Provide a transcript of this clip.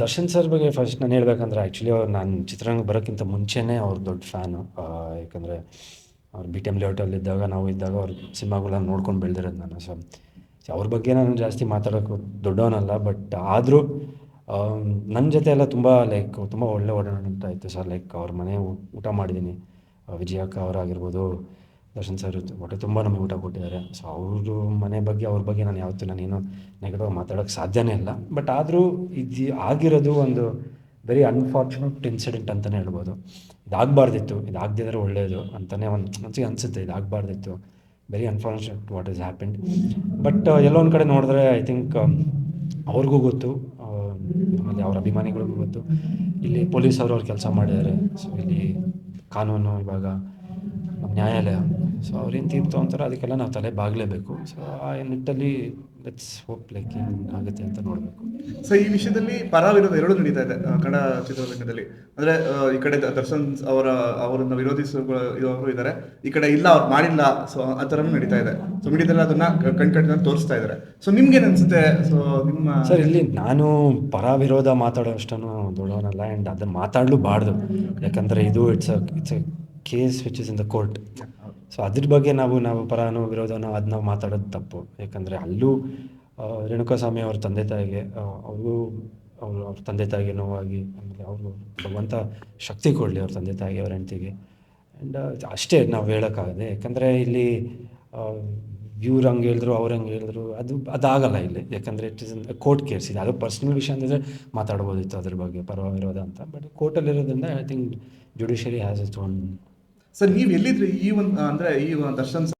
Darshan sir ಬಗ್ಗೆ first ನಾನು ಹೇಳ್ಬೇಕಂದ್ರೆ ಆ್ಯಕ್ಚುಲಿ ಅವ್ರು ನಾನು ಚಿತ್ರರಂಗ ಬರೋಕ್ಕಿಂತ ಮುಂಚೆನೇ ಅವ್ರ ದೊಡ್ಡ ಫ್ಯಾನು ಯಾಕಂದರೆ ಅವ್ರು ಬಿ ಟಿ ಎಂ ಲೇಔಟಲ್ಲಿ ಇದ್ದಾಗ, ನಾವು ಇದ್ದಾಗ ಅವ್ರ ಸಿನಿಮಾಗಳನ್ನ ನೋಡ್ಕೊಂಡು ಬೆಳೆದಿರೋದು ನಾನು. ಸೊ ಅವ್ರ ಬಗ್ಗೆ ನಾನು ಜಾಸ್ತಿ ಮಾತಾಡೋಕ್ಕೂ ದೊಡ್ಡವನಲ್ಲ ಬಟ್ ಆದರೂ ನನ್ನ ಜೊತೆ ಎಲ್ಲ ತುಂಬ ಲೈಕ್ ತುಂಬ ಒಳ್ಳೆ ಅಂತ ಇತ್ತು ಸರ್. ಲೈಕ್ ಅವ್ರ ಮನೆ ಊಟ ಮಾಡಿದ್ದೀನಿ ವಿಜಯಕ್ಕ ಅವರಾಗಿರ್ಬೋದು ದರ್ಶನ್ ಸರ್ ಹೊಟ್ಟೆ ತುಂಬ ನಮಗೆ ಊಟ ಕೊಟ್ಟಿದ್ದಾರೆ. ಸೊ ಅವರು ಮನೆ ಬಗ್ಗೆ, ಅವ್ರ ಬಗ್ಗೆ ನಾನು ಯಾವತ್ತೂ ನಾನೇನು ನೆಗೆಟಿವ್ ಮಾತಾಡೋಕ್ಕೆ ಸಾಧ್ಯನೇ ಇಲ್ಲ. ಬಟ್ ಆದರೂ ಇದು ಆಗಿರೋದು ಒಂದು ವೆರಿ ಅನ್ಫಾರ್ಚುನೇಟ್ ಇನ್ಸಿಡೆಂಟ್ ಅಂತಲೇ ಹೇಳ್ಬೋದು. ಇದಾಗಬಾರ್ದಿತ್ತು. ಇದಾಗದಿದ್ರೆ ಒಳ್ಳೆಯದು ಅಂತಲೇ ಒಂದು ಮನಸ್ಸಿಗೆ ಅನಿಸುತ್ತೆ. ಇದಾಗಬಾರ್ದಿತ್ತು. Very unfortunate what is happened but ಎಲ್ಲೋ ಒಂದು ಕಡೆ ನೋಡಿದ್ರೆ ಐ ಥಿಂಕ್ ಅವ್ರಿಗೂ ಗೊತ್ತು. ಆಮೇಲೆ ಅವ್ರ ಅಭಿಮಾನಿಗಳಿಗೂ ಗೊತ್ತು. ಇಲ್ಲಿ ಪೊಲೀಸವರು ಅವ್ರು ಕೆಲಸ ಮಾಡಿದ್ದಾರೆ. ಸೊ ಇಲ್ಲಿ ಕಾನೂನು ಇವಾಗ ನ್ಯಾಯಾಲಯ. ಸೊ ಅವ್ರೇನು ತೀರ್ಪು ತೊಗೊಂತಾರೆ ಅದಕ್ಕೆಲ್ಲ ನಾವು ತಲೆ ಬಾಗಲೇಬೇಕು. ಸೊ ಆ ನಿಟ್ಟಲ್ಲಿ ಲೆಟ್ಸ್ ಹೋಪ್ ಲೈಕ್ ಏನು ಆಗುತ್ತೆ ಅಂತ ನೋಡಬೇಕು. ಸೊ ಈ ವಿಷಯದಲ್ಲಿ ಪರ ವಿರೋಧ ಎರಡು ನಡೀತಾ ಇದೆ ಕನ್ನಡ ಚಿತ್ರರಂಗದಲ್ಲಿ. ಅಂದ್ರೆ ಈ ಕಡೆ ದರ್ಶನ್ ಅವರ ಅವರನ್ನ ವಿರೋಧಿಸುವವರು ಇದ್ದಾರೆ. ಈ ಕಡೆ ಇಲ್ಲ ಅವ್ರು ಮಾಡಿಲ್ಲ ಸೊ ಆ ಥರನೂ ನಡೀತಾ ಇದೆ. ಸೊ ಮೀಡಿಯಾದಲ್ಲಿ ಅದನ್ನ ಕಣ್ಕಟ್ಟಿನ ತೋರಿಸ್ತಾ ಇದ್ದಾರೆ. ಸೊ ನಿಮ್ಗೆ ಅನ್ಸುತ್ತೆ? ಸೊ ನಿಮ್ಮ ಸರ್ ಇಲ್ಲಿ ನಾನು ಪರ ವಿರೋಧ ಮಾತಾಡೋ ಅಷ್ಟನ್ನು ದೊಡ್ಡವನಲ್ಲ ಆ್ಯಂಡ್ ಅದನ್ನು ಮಾತಾಡಲೂಬಾರ್ದು ಯಾಕಂದರೆ ಇದು it's it's case which is in the court so ಅದ್ರ ಬಗ್ಗೆ ನಾವು ನಾವು ಪರನೋ ವಿರೋಧನೋ ಅದು ನಾವು ಮಾತಾಡೋದು ತಪ್ಪು. ಯಾಕಂದರೆ ಅಲ್ಲೂ ರೇಣುಕಾಸ್ವಾಮಿ ಅವ್ರ ತಂದೆ ತಾಯಿಗೆ ಅವ್ರಿಗೂ, ಅವರು, ಅವ್ರ ತಂದೆ ತಾಯಿಗೆ ನೋವಾಗಿ ಆಮೇಲೆ ಅವರು ಭಗವಂತ ಶಕ್ತಿ ಕೊಡಲಿ ಅವ್ರ ತಂದೆ ತಾಯಿಗೆ ಅವ್ರ ಹೆಂಡತಿಗೆ. ಆ್ಯಂಡ್ ಅಷ್ಟೇ ನಾವು ಹೇಳೋಕ್ಕಾಗದೆ, ಯಾಕಂದರೆ ಇಲ್ಲಿ ಇವ್ರು ಹಂಗೆ ಹೇಳಿದ್ರು, ಅವ್ರು ಹಂಗೆ ಹೇಳಿದ್ರು, ಅದು, ಅದಾಗಲ್ಲ ಇಲ್ಲಿ. ಯಾಕಂದರೆ ಇಟ್ ಇಸ್ ಕೋರ್ಟ್ ಕೇರ್ಸ್ ಇದೆ ಅದು ಪರ್ಸ್ನಲ್ ವಿಷಯ ಅಂದರೆ ಮಾತಾಡ್ಬೋದಿತ್ತು ಅದ್ರ ಬಗ್ಗೆ ಪರವ ವಿರೋಧ ಅಂತ. But ಕೋರ್ಟಲ್ಲಿರೋದ್ರಿಂದ I think judiciary has its own sir ನೀವು ಎಲ್ಲಿದ್ರಿ ಈ ಒಂದು ಅಂದ್ರೆ ಈ ದರ್ಶನ್